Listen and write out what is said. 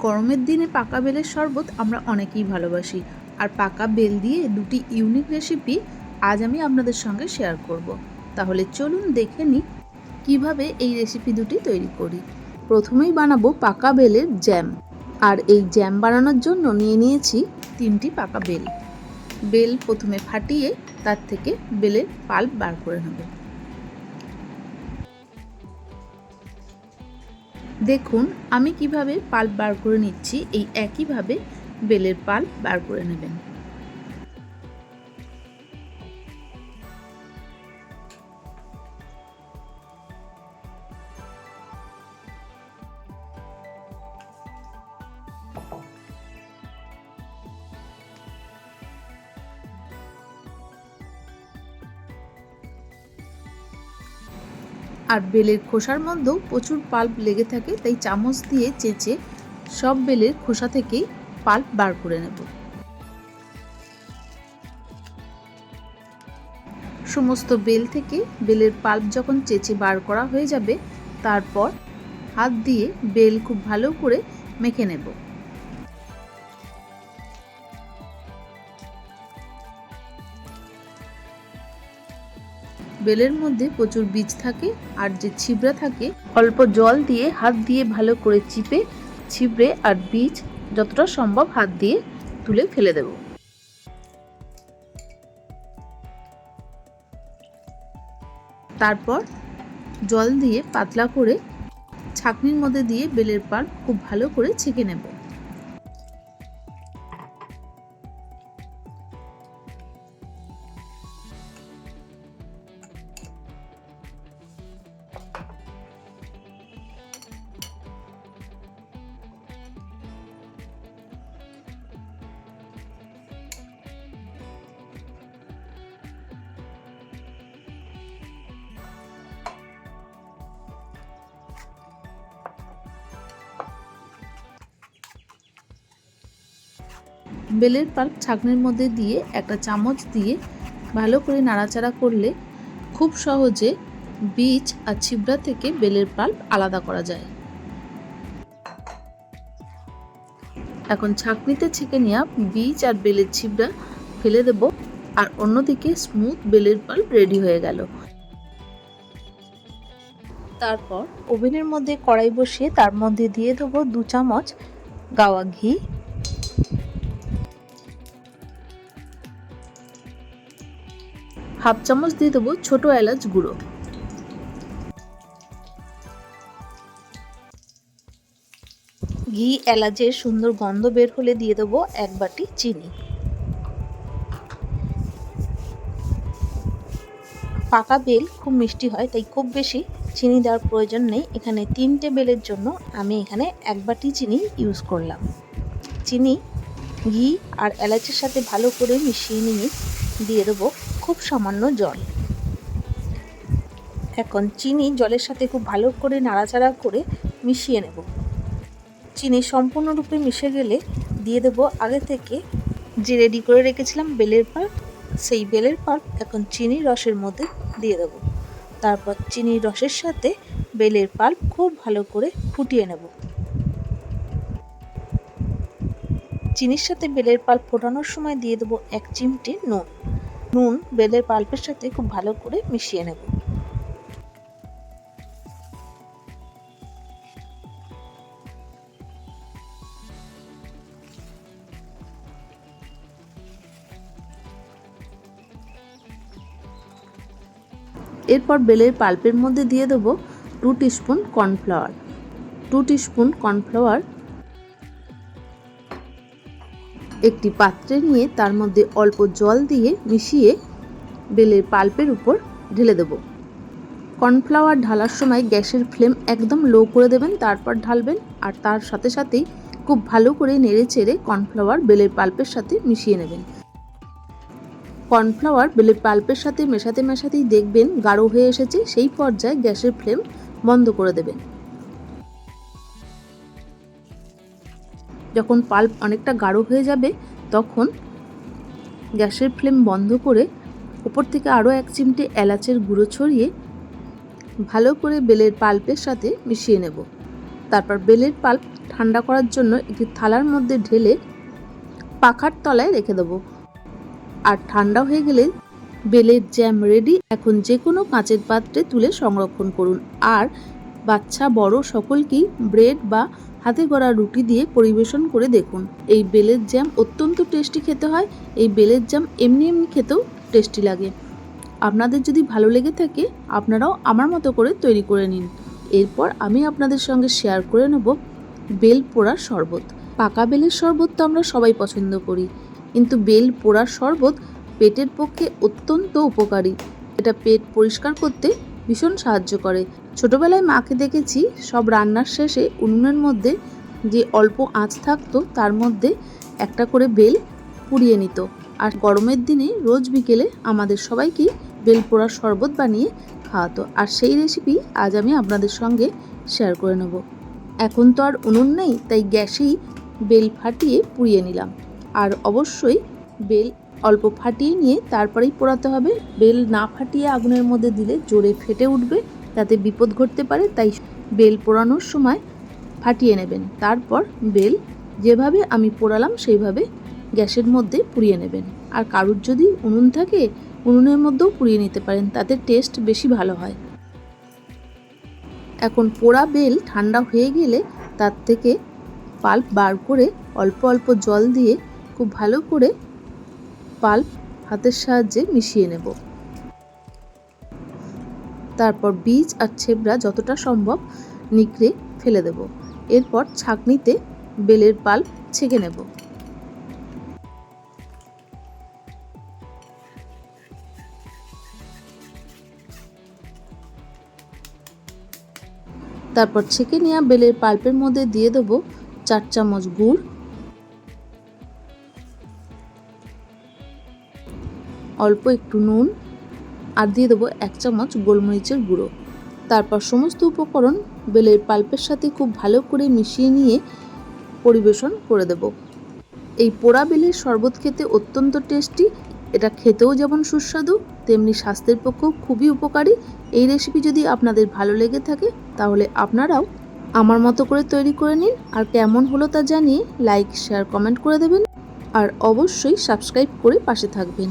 গরমের দিনে পাকা বেলের শরবত আমরা অনেকেই ভালোবাসি। আর পাকা বেল দিয়ে দুটি ইউনিক রেসিপি আজ আমি আপনাদের সঙ্গে শেয়ার করব। তাহলে চলুন দেখে নিই কীভাবে এই রেসিপি দুটি তৈরি করি। প্রথমেই বানাবো পাকা বেলের জ্যাম আর এই জ্যাম বানানোর জন্য নিয়ে নিয়েছি তিনটি পাকা বেল। বেল প্রথমে ফাটিয়ে তার থেকে বেলের পাল্প বার করে নেব। দেখুন আমি কীভাবে পাল্প বার করে নিচ্ছি এই একইভাবে বেলের পাল্প বার করে নেবেন। আর বেলের খোসার মধ্যেও প্রচুর পাল্প লেগে থাকে, তাই চামচ দিয়ে চেঁচে সব বেলের খোসা থেকেই পাল্প বার করে নেব। সমস্ত বেল থেকে বেলের পাল্প যখন চেঁচে বার করা হয়ে যাবে, তারপর হাত দিয়ে বেল খুব ভালো করে মেখে নেব। বেলের মধ্যে প্রচুর বীজ থাকে আর যে ছিবড়া থাকে, অল্প জল দিয়ে হাত দিয়ে ভালো করে চিপে, ছিবড়ে আর বীজ যতটা সম্ভব হাত দিয়ে তুলে ফেলে দেব। তারপর জল দিয়ে পাতলা করে ছাকনির মধ্যে দিয়ে বেলের পাল্প খুব ভালো করে ছেঁকে নেব। বেলের পাল্প ছাঁকনির মধ্যে দিয়ে একটা চামচ দিয়ে ভালো করে নাড়াচাড়া করলে খুব সহজে বীজ আর ছিবড়া থেকে বেলের পাল্প আলাদা করা যায়। এখন ছাঁকনিতে ছেঁকে নেওয়া বীজ আর বেলের ছিবড়া ফেলে দেব আর অন্যদিকে স্মুথ বেলের পাল্প রেডি হয়ে গেল। তারপর ওভেনের মধ্যে কড়াই বসিয়ে তার মধ্যে দিয়ে দেবো দু চামচ গাওয়া ঘি হাফ চামচ দিয়ে দেবো ছোট এলাচ গুঁড়ো। ঘি, এলাচের সুন্দর গন্ধ বের হলে দিয়ে দেবো এক বাটি চিনি। পাকা বেল খুব মিষ্টি হয়, তাই খুব বেশি চিনি দেওয়ার প্রয়োজন নেই। এখানে তিনটে বেলের জন্য আমি এখানে এক বাটি চিনি ইউজ করলাম। চিনি, ঘি আর এলাচের সাথে ভালো করে মিশিয়ে নিয়ে দিয়ে দেবো খুব সামান্য জল। এখন চিনি জলের সাথে খুব ভালো করে নাড়াচাড়া করে মিশিয়ে নেব। চিনি সম্পূর্ণরূপে মিশে গেলে দিয়ে দেব আগে থেকে যে রেডি করে রেখেছিলাম বেলের পাল্প সেই বেলের পাল্প এখন চিনির রসের মধ্যে দিয়ে দেবো। তারপর চিনির রসের সাথে বেলের পাল্প খুব ভালো করে ফুটিয়ে নেব। চিনির সাথে বেলের পাল্প ফোটানোর সময় দিয়ে দেবো এক চিমটি নুন। নুন বেলের পাল্পের সাথে খুব ভালো করে মিশিয়ে নেব। এরপর বেলের পাল্পের মধ্যে দিয়ে দেবো two teaspoon cornflour. Two teaspoon cornflour একটি পাত্রে নিয়ে তার মধ্যে অল্প জল দিয়ে মিশিয়ে বেলের পাল্পের উপর ঢেলে দেব। কর্নফ্লাওয়ার ঢালার সময় গ্যাসের ফ্লেম একদম লো করে দেবেন, তারপর ঢালবেন আর তার সাথে সাথেই খুব ভালো করে নেড়ে চেড়ে কর্নফ্লাওয়ার বেলের পাল্পের সাথে মিশিয়ে নেবেন। কর্নফ্লাওয়ার বেলের পাল্পের সাথে মেশাতে মেশাতেই দেখবেন গাঢ় হয়ে এসেছে, সেই পর্যায়ে গ্যাসের ফ্লেম বন্ধ করে দেবেন। যখন পাল্প অনেকটা গাঢ় হয়ে যাবে, তখন গ্যাসের ফ্লেম বন্ধ করে উপর থেকে আরও এক চিমটে এলাচের গুঁড়ো ছড়িয়ে ভালো করে বেলের পাল্পের সাথে মিশিয়ে নেব। তারপর বেলের পাল্প ঠান্ডা করার জন্য একটি থালার মধ্যে ঢেলে পাখার তলায় রেখে দেবো। আর ঠান্ডা হয়ে গেলে বেলের জ্যাম রেডি। এখন যে কোনো কাঁচের পাত্রে তুলে সংরক্ষণ করুন। আর বাচ্চা, বড় সকলকেই ব্রেড বা হাতে গড়া রুটি দিয়ে পরিবেশন করে দেখুন। এই বেলের জ্যাম অত্যন্ত টেস্টি খেতে হয়। এই বেলের জ্যাম এমনি এমনি খেতেও টেস্টি লাগে। আপনাদের যদি ভালো লেগে থাকে, আপনারাও আমার মতো করে তৈরি করে নিন। এরপর আমি আপনাদের সঙ্গে শেয়ার করে নেব বেল পোড়ার শরবত। পাকা বেলের শরবত তো আমরা সবাই পছন্দ করি, কিন্তু বেল পোড়ার শরবত পেটের পক্ষে অত্যন্ত উপকারী। এটা পেট পরিষ্কার করতে ভীষণ সাহায্য করে। ছোটবেলায় মাকে দেখেছি সব রান্নার শেষে উনুনের মধ্যে যে অল্প আঁচ থাকতো, তার মধ্যে একটা করে বেল পুড়িয়ে নিত। আর গরমের দিনে রোজ বিকেলে আমাদের সবাইকেই বেল পোড়ার শরবত বানিয়ে খাওয়াতো। আর সেই রেসিপি আজ আমি আপনাদের সঙ্গে শেয়ার করে নেব। এখন তো আর উনুন নেই, তাই গ্যাসেই বেল ফাটিয়ে পুড়িয়ে নিলাম। আর অবশ্যই বেল অল্প ফাটিয়ে নিয়ে তারপরেই পোড়াতে হবে। বেল না ফাটিয়ে আগুনের মধ্যে দিলে জোরে ফেটে উঠবে। তাতে বিপদ ঘটতে পারে, তাই বেল পোড়ানোর সময় ফাটিয়ে নেবেন। তারপর বেল যেভাবে আমি পোড়ালাম, সেইভাবে গ্যাসের মধ্যে পুড়িয়ে নেবেন। আর কারুর যদি উনুন থাকে, উনুনের মধ্যেও পুড়িয়ে নিতে পারেন, তাতে টেস্ট বেশি ভালো হয়। এখন পোড়া বেল ঠান্ডা হয়ে গেলে তার থেকে পাল্প বার করে অল্প অল্প জল দিয়ে খুব ভালো করে পাল্প হাতের সাহায্যে মিশিয়ে নেব। তারপর বীজ আর ছেবড়া যতটা সম্ভব নিকড়ে ফেলে দেব। এরপর ছাঁকনিতে বেলের পাল্প ছেঁকে নেব। তারপর ছেঁকে নেওয়া বেলের পাল্পের মধ্যে দিয়ে দেবো চার চামচ গুড়। অল্প একটু নুন। আর দিয়ে দেবো এক চামচ গোলমরিচের গুঁড়ো। তারপর সমস্ত উপকরণ বেলের পাল্পের সাথে খুব ভালো করে মিশিয়ে নিয়ে পরিবেশন করে দেব। এই পোড়া বেলের শরবত খেতে অত্যন্ত টেস্টি, এটা খেতেও যেমন সুস্বাদু, তেমনি স্বাস্থ্যের পক্ষেও খুবই উপকারী। এই রেসিপি যদি আপনাদের ভালো লেগে থাকে, তাহলে আপনারাও আমার মতো করে তৈরি করে নিন। আর কেমন হলো তা জানিয়ে লাইক শেয়ার কমেন্ট করে দেবেন। আর অবশ্যই সাবস্ক্রাইব করে পাশে থাকবেন।